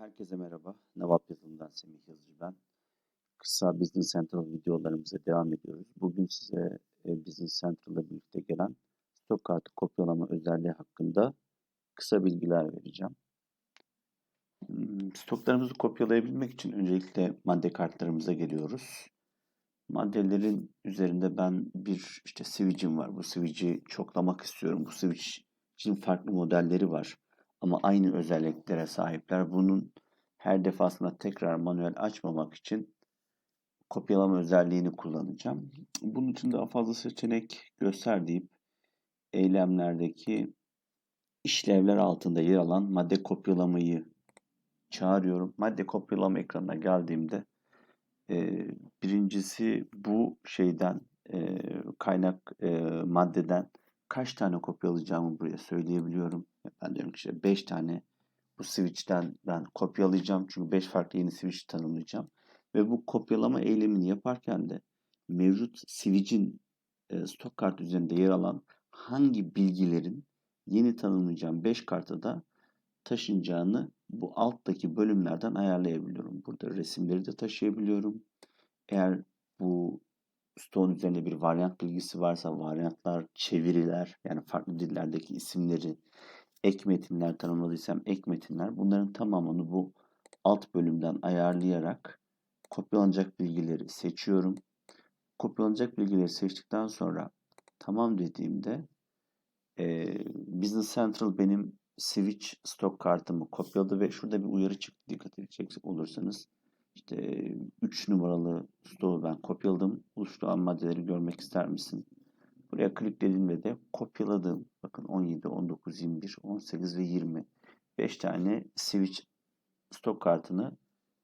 Herkese merhaba. Nevap Yazılım'dan Semih Yazıcı ben. Kısa Business Central videolarımıza devam ediyoruz. Bugün size e, Business Central'la birlikte gelen stok kartı kopyalama özelliği hakkında kısa bilgiler vereceğim. Hmm, Stoklarımızı kopyalayabilmek için öncelikle madde kartlarımıza geliyoruz. Maddelerin üzerinde ben bir işte switch'im var. Bu switch'i çoklamak istiyorum. Bu switch'in farklı modelleri var. Ama aynı özelliklere sahipler. Bunun her defasında tekrar manuel açmamak için kopyalama özelliğini kullanacağım. Bunun için daha fazla seçenek göster deyip eylemlerdeki işlevler altında yer alan madde kopyalamayı çağırıyorum. Madde kopyalama ekranına geldiğimde e, birincisi bu şeyden e, kaynak e, maddeden kaç tane kopyalayacağımı buraya söyleyebiliyorum. Ben diyorum ki işte 5 tane bu switch'ten ben kopyalayacağım. Çünkü 5 farklı yeni switch tanımlayacağım. Ve bu kopyalama eylemini yaparken de mevcut switch'in e, stok kart üzerinde yer alan hangi bilgilerin yeni tanımlayacağım 5 karta da taşınacağını bu alttaki bölümlerden ayarlayabiliyorum. Burada resimleri de taşıyabiliyorum. Eğer bu stoğun üzerinde bir varyant bilgisi varsa varyantlar, çeviriler yani farklı dillerdeki isimleri, ek metinler tanımladıysam ek metinler bunların tamamını bu alt bölümden ayarlayarak kopyalanacak bilgileri seçiyorum. Kopyalanacak bilgileri seçtikten sonra tamam dediğimde e, Business Central benim switch stok kartımı kopyaladı ve şurada bir uyarı çıktı dikkat edecek olursanız. İşte 3 numaralı stoğu ben kopyaladım. Oluşturulan maddeleri görmek ister misin? Buraya kliklediğimde de kopyaladığım bakın 17, 19, 21, 18 ve 20 5 tane switch stok kartını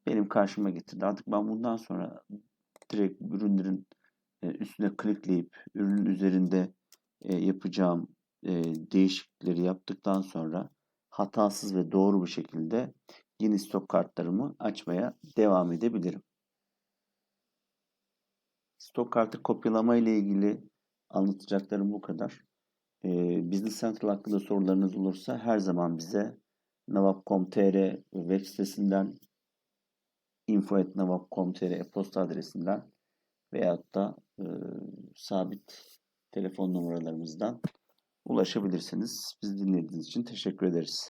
benim karşıma getirdi. Artık ben bundan sonra direkt ürünlerin e, üstüne klikleyip ürünün üzerinde e, yapacağım e, değişiklikleri yaptıktan sonra hatasız ve doğru bir şekilde yeni stok kartlarımı açmaya devam edebilirim. Stok kartı kopyalama ile ilgili anlatacaklarım bu kadar. Ee, Business Central hakkında sorularınız olursa her zaman bize navap.com.tr web sitesinden info.navap.com.tr e-posta adresinden veyahut da e, sabit telefon numaralarımızdan ulaşabilirsiniz. Bizi dinlediğiniz için teşekkür ederiz.